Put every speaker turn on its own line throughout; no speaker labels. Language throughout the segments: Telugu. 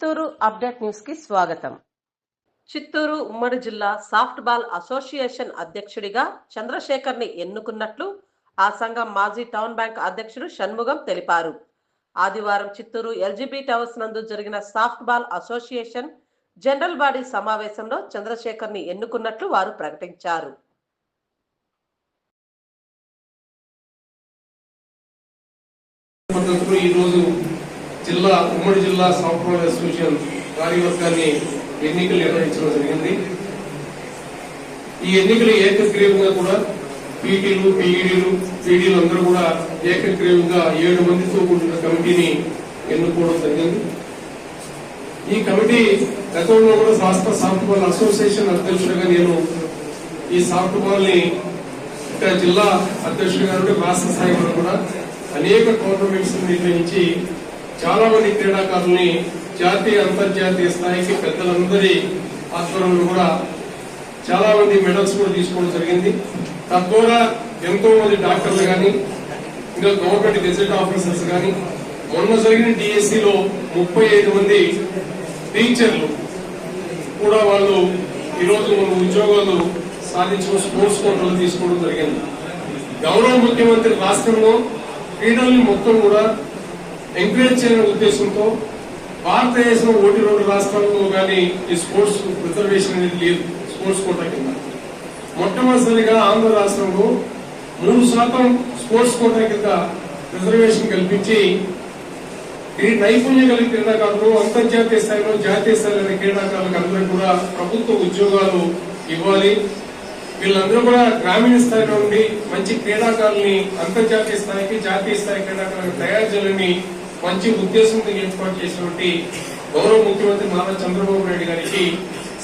చిత్తూరు అప్డేట్ న్యూస్కి స్వాగతం. చిత్తూరు ఉమ్మడి జిల్లా సాఫ్ట్ బాల్ అసోసియేషన్ అధ్యక్షుడిగా చంద్రశేఖర్ని ఎన్నుకున్నట్లు ఆ సంఘం మాజీ టౌన్ బ్యాంక్ అధ్యక్షుడు షణ్ముగం తెలిపారు. ఆదివారం చిత్తూరు ఎల్జీబీ టవర్స్ నందు జరిగిన soft ball association general body సమావేశంలో చంద్రశేఖర్ని ఎన్నుకున్నట్లు వారు ప్రకటించారు.
జిల్లా ఉమ్మడి జిల్లా సాఫ్ట్వేర్ అసోసియేషన్ కార్యవర్గాన్ని ఎన్నికలు నిర్వహించడం జరిగింది. ఈ ఎన్నికలు ఏకగ్రీవంగా కూడా పీటీలు పీఈడీలు పీడీలు అందరూ కూడా ఏకగ్రీవంగా ఏడు మందితో కూడిన కమిటీని ఎన్నుకోవడం జరిగింది. ఈ కమిటీ గతంలో కూడా రాష్ట్ర సాఫ్ట్బాల్ అసోసియేషన్ అధ్యక్షుడిగా నేను ఈ సాఫ్ట్బాల్ని ఇక్కడ జిల్లా అధ్యక్షుడిగా ఉంటే రాష్ట్ర స్థాయిలో కూడా అనేక టోర్నమెంట్స్ నిర్వహించి చాలా మంది క్రీడాకారుల్ని జాతీయ అంతర్జాతీయ స్థాయికి పెద్దలందరి ఆధ్వర్యంలో కూడా చాలా మంది మెడల్స్ కూడా తీసుకోవడం జరిగింది. తద్వారా ఎంతో మంది డాక్టర్లు కానీ ఇంకా గవర్నమెంట్ గెజెట్ ఆఫీసర్స్ కానీ మొన్న జరిగిన డిఎస్సిలో ముప్పై ఐదు మంది టీచర్లు కూడా వాళ్ళు ఈరోజు మన ఉద్యోగాలు సాధించుకుని స్పోర్ట్స్ కోటలు తీసుకోవడం జరిగింది. గౌరవ ముఖ్యమంత్రి రాష్ట్రంలో క్రీడల్ని మొత్తం కూడా ఎంకరేజ్ చేయడం ఉద్దేశంతో భారతదేశం ఒకటి రెండు రాష్ట్రాల్లో కానీ ఈ స్పోర్ట్స్ ప్రిజర్వేషన్ అనేది లేదు స్పోర్ట్స్ కోటా కింద. మొట్టమొదటిసారిగా ఆంధ్ర రాష్ట్రంలో మూడు శాతం స్పోర్ట్స్ కోటా కింద రిజర్వేషన్ కల్పించి ఈ నైపుణ్యం కలిగిన క్రీడాకారులు అంతర్జాతీయ స్థాయిలో జాతీయ స్థాయిలో క్రీడాకారులకు అందరూ కూడా ప్రభుత్వ ఉద్యోగాలు ఇవ్వాలి. వీళ్ళందరూ కూడా గ్రామీణ స్థాయిలో ఉండి మంచి క్రీడాకారుల్ని అంతర్జాతీయ స్థాయికి జాతీయ స్థాయి క్రీడాకారులకు తయారు చేయాలని మంచి ఉద్దేశంతో ఏర్పాటు చేసినటువంటి గౌరవ ముఖ్యమంత్రి నారా చంద్రబాబు నాయుడు గారికి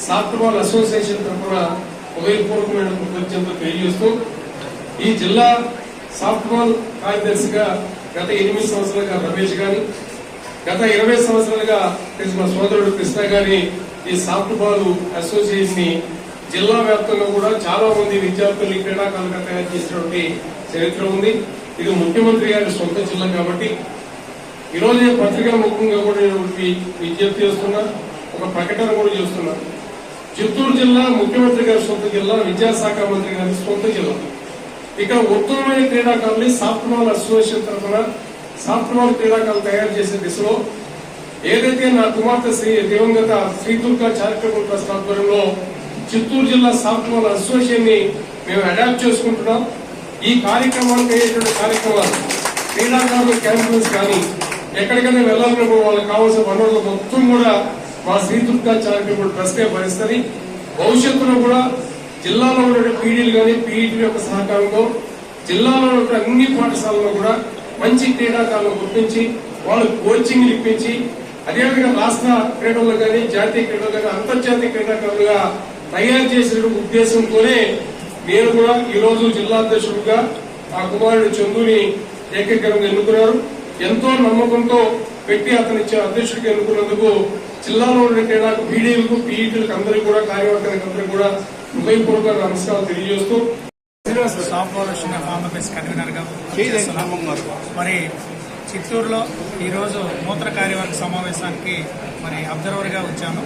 సాఫ్ట్బాల్ అసోసియేషన్ తరఫున హృదయపూర్వకమైన కృతజ్ఞతలు తెలియజేస్తూ ఈ జిల్లా సాఫ్ట్బాల్ కార్యదర్శిగా గత ఎనిమిది సంవత్సరాలుగా రమేష్ గాని గత ఇరవై సంవత్సరాలుగా మా సోదరుడు కృష్ణ గారి ఈ సాఫ్ట్బాల్ అసోసియేషన్ని జిల్లా వ్యాప్తంగా కూడా చాలా మంది విద్యార్థుల్ని క్రీడాకారులుగా తయారు చేసినటువంటి చరిత్ర ఉంది. ఇది ముఖ్యమంత్రి గారి సొంత జిల్లా కాబట్టి ఈ నేను పత్రికా ముఖ్యంగా కూడా నేను విజ్ఞప్తి చేస్తున్నా ఒక ప్రకటన కూడా చేస్తున్నా. చిత్తూరు జిల్లా ముఖ్యమంత్రి గారి సొంత జిల్లా విద్యాశాఖ మంత్రి గారి సొంత జిల్లా. ఇక్కడ ఉత్తమమైన క్రీడాకారుని సాఫ్ట్ అసోసియేషన్ తరఫున సాఫ్ట్ క్రీడాకారులు తయారు చేసే దిశలో ఏదైతే నా కుమార్తె శ్రీ దివంగత శ్రీ దుర్గా చారిటబుల్ ట్రస్ట్ ఆధ్వర్యంలో చిత్తూరు జిల్లా సాఫ్ట్ అసోసియేషన్ని మేము అడాప్ట్ చేసుకుంటున్నాం. ఈ కార్యక్రమానికి అయ్యేటువంటి కార్యక్రమాలు క్రీడాకారుల క్యాంపెయిన్స్ కానీ ఎక్కడికైనా వెళ్ళాలన్నప్పుడు వాళ్ళకి కావాల్సిన వనరులు మొత్తం కూడా మా శ్రీ దుర్గా చారిటబుల్ ట్రస్టే భరిస్తుంది. భవిష్యత్తులో కూడా జిల్లాలో ఉన్న పీడీలు కానీ పీఈటీ యొక్క సహకారంతో జిల్లాలో ఉన్న అన్ని పాఠశాలలో కూడా మంచి క్రీడాకారులను గుర్తించి వాళ్ళు కోచింగ్ ఇప్పించి అదేవిధంగా రాష్ట్ర క్రీడల్లో కానీ జాతీయ క్రీడలు కానీ అంతర్జాతీయ క్రీడాకారులుగా తయారు చేసిన ఉద్దేశంతోనే నేను కూడా ఈ రోజు జిల్లా అధ్యక్షుడిగా ఆ కుమారుడు చందుని ఏకగ్రంగా ఎన్నుకున్నారు. ఎంతో నమ్మకంతో పెట్టి అతని ఇచ్చే అధ్యక్షుడికి ఎన్నుకున్నందుకు జిల్లాలో ఉన్న క్రీడా పీడీలకు పీఈటీలకు అందరికీ కూడా కార్యవర్గానికి అందరికీ కూడా హృదయపూర్వక నమస్కారాలు తెలియజేస్తూ.
ఆంధ్రప్రదేశ్ కన్వీనర్గా పనిచేస్తున్నాం. మరి చిత్తూరులో ఈరోజు నూతన కార్యవర్గ సమావేశానికి మరి అబ్జర్వర్గా వచ్చాను.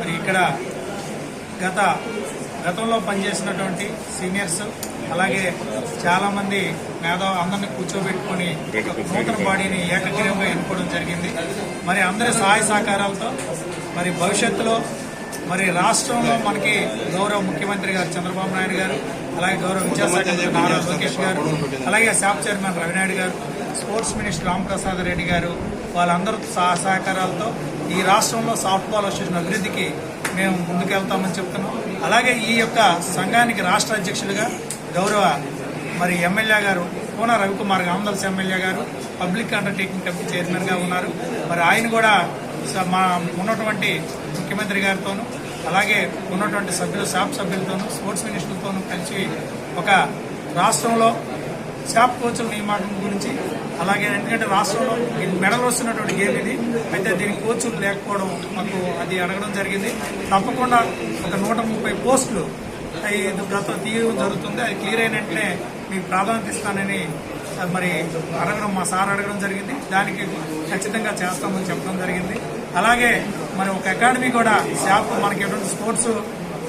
మరి ఇక్కడ గత గతంలో పనిచేసినటువంటి సీనియర్స్ అలాగే చాలా మంది మేధావు అందరిని కూర్చోబెట్టుకొని నూతన బాడీని ఏకగ్రీవంగా ఎన్నుకోవడం జరిగింది. మరి అందరి సహాయ సహకారాలతో మరి భవిష్యత్తులో మరి రాష్ట్రంలో మనకి గౌరవ ముఖ్యమంత్రి గారు చంద్రబాబు నాయుడు గారు అలాగే గౌరవ విద్యాశాఖ మంత్రి నారా లోకేష్ గారు అలాగే శాప్ చైర్మన్ రవినాయుడు గారు స్పోర్ట్స్ మినిస్టర్ రామప్రసాద్ రెడ్డి గారు వాళ్ళందరూ సహా సహకారాలతో ఈ రాష్ట్రంలో సాఫ్ట్ బాల్ అసోసియేషన్ అభివృద్ధికి మేము ముందుకెళ్తామని చెప్తున్నాం. అలాగే ఈ యొక్క సంఘానికి రాష్ట్ర అధ్యక్షులుగా గౌరవ మరి ఎమ్మెల్యే గారు Kona Ravikumar ఆమదల్స్ MLA garu public undertaking committee చైర్మన్గా ఉన్నారు. మరి ఆయన కూడా స- మా ఉన్నటువంటి ముఖ్యమంత్రి గారితోనూ అలాగే ఉన్నటువంటి సభ్యులు షాప్ సభ్యులతోనూ స్పోర్ట్స్ మినిస్టర్తోనూ కలిసి ఒక రాష్ట్రంలో శాప్ కోచ్ల నియమాటం గురించి అలాగే ఎందుకంటే రాష్ట్రంలో మెడల్ వస్తున్నటువంటి గేమ్ ఇది. అయితే దీనికి కోచ్లు లేకపోవడం మాకు అది అడగడం జరిగింది. తప్పకుండా ఒక నూట ముప్పై పోస్టులు ఈ గత తీయడం జరుగుతుంది. అది క్లియర్ అయినట్లే మీకు ప్రాధాన్యత ఇస్తానని మరి అడగడం మా సార్ అడగడం జరిగింది. దానికి ఖచ్చితంగా చేస్తామని చెప్పడం జరిగింది. అలాగే మరి ఒక అకాడమీ కూడా షాప్ మనకి ఎటువంటి స్పోర్ట్స్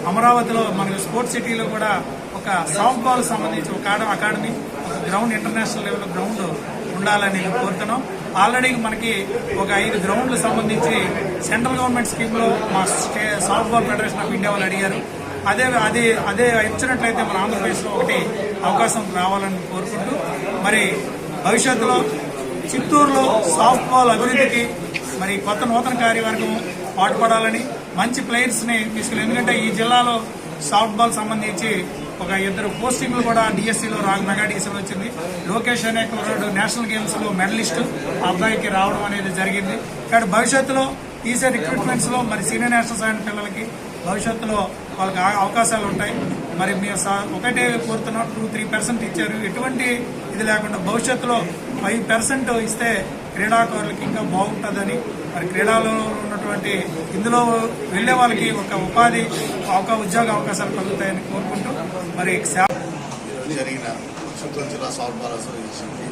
అమరావతిలో మనకి స్పోర్ట్స్ సిటీలో కూడా ఒక సాఫ్ట్ బాల్ సంబంధించి ఒక ఆడ- అకాడమీ ఒక గ్రౌండ్ ఇంటర్నేషనల్ లెవెల్ గ్రౌండ్ ఉండాలని కోరుతున్నాం. ఆల్రెడీ మనకి ఒక ఐదు గ్రౌండ్లు సంబంధించి సెంట్రల్ గవర్నమెంట్ స్కీమ్లో మా state soft ball federation of India వాళ్ళు అడిగారు. అదే అదే అదే ఇచ్చినట్లయితే మన ఆంధ్రప్రదేశ్లో ఒకటి అవకాశం రావాలని కోరుకుంటూ మరి భవిష్యత్తులో చిత్తూరులో సాఫ్ట్ బాల్ అభివృద్ధికి మరి కొత్త నూతన కార్యవర్గం పాటుపడాలని మంచి ప్లేయర్స్ని తీసుకుని ఎందుకంటే ఈ జిల్లాలో సాఫ్ట్ బాల్ సంబంధించి ఒక ఇద్దరు పోస్టింగ్లు కూడా డిఎస్సీలో రా మెగా డిఎస్సీలో వచ్చింది లోకేష్ అనే కుర్రాడు నేషనల్ గేమ్స్లో మెడలిస్టు. అబ్బాయికి రావడం అనేది జరిగింది. కాబట్టి భవిష్యత్తులో తీసే రిక్రూట్మెంట్స్లో మరి సీనియర్ నేషనల్ సైన్ పిల్లలకి భవిష్యత్తులో వాళ్ళకి ఆ- అవకాశాలు ఉంటాయి. మరి మీరు ఒకటే కోరుతున్నాం టూ త్రీ పర్సెంట్ ఇచ్చారు. ఎటువంటి ఇది లేకుండా భవిష్యత్తులో ఫైవ్ పర్సెంట్ ఇస్తే క్రీడాకారులకి ఇంకా బాగుంటుందని మరి క్రీడలో ఉన్నటువంటి ఇందులో వెళ్ళే వాళ్ళకి ఒక ఉపాధి ఒక ఉద్యోగ అవకాశాలు కలుగుతాయని కోరుకుంటూ మరి
జరిగిన చిత్తూరు జిల్లా సాఫ్ట్ బాల్ అసోసియేషన్కి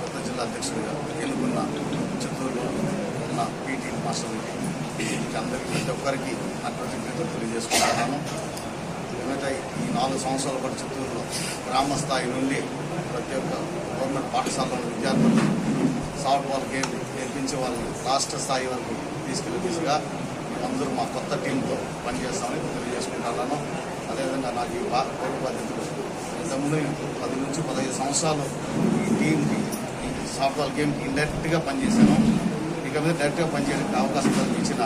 కొత్త జిల్లా అధ్యక్షుడిగా ఎన్నుకున్న చిత్తూరులో ఉన్న పీటీ మాస్టర్లకి అందరికీ ప్రతి ఒక్కరికి నా కృతజ్ఞతలు తెలియజేసుకుంటున్నాను. ఏమైతే ఈ నాలుగు సంవత్సరాల పాటు చిత్తూరులో గ్రామ స్థాయి నుండి ప్రతి ఒక్క గవర్నమెంట్ పాఠశాలలో విద్యార్థులు సాఫ్ట్ బాల్ గేమ్ నేర్పించే వాళ్ళని రాష్ట్ర స్థాయి వరకు తీసుకెళ్ళే దిశగా అందరూ మా కొత్త టీంతో పనిచేస్తామని తెలియజేసుకుంటున్నాను. అదేవిధంగా నాకు ఈ బా బాధ్యతలు ఇంతకుముందు పది నుంచి పదహైదు సంవత్సరాలు ఈ టీంకి ఈ సాఫ్ట్ బాల్ గేమ్కి ఇండైరెక్ట్గా పనిచేశాను. మీద డైరెక్ట్గా పనిచేయడానికి అవకాశం కల్పించిన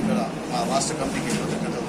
ఇక్కడ మా రాష్ట్ర కమిటీకి కృతజ్ఞతలు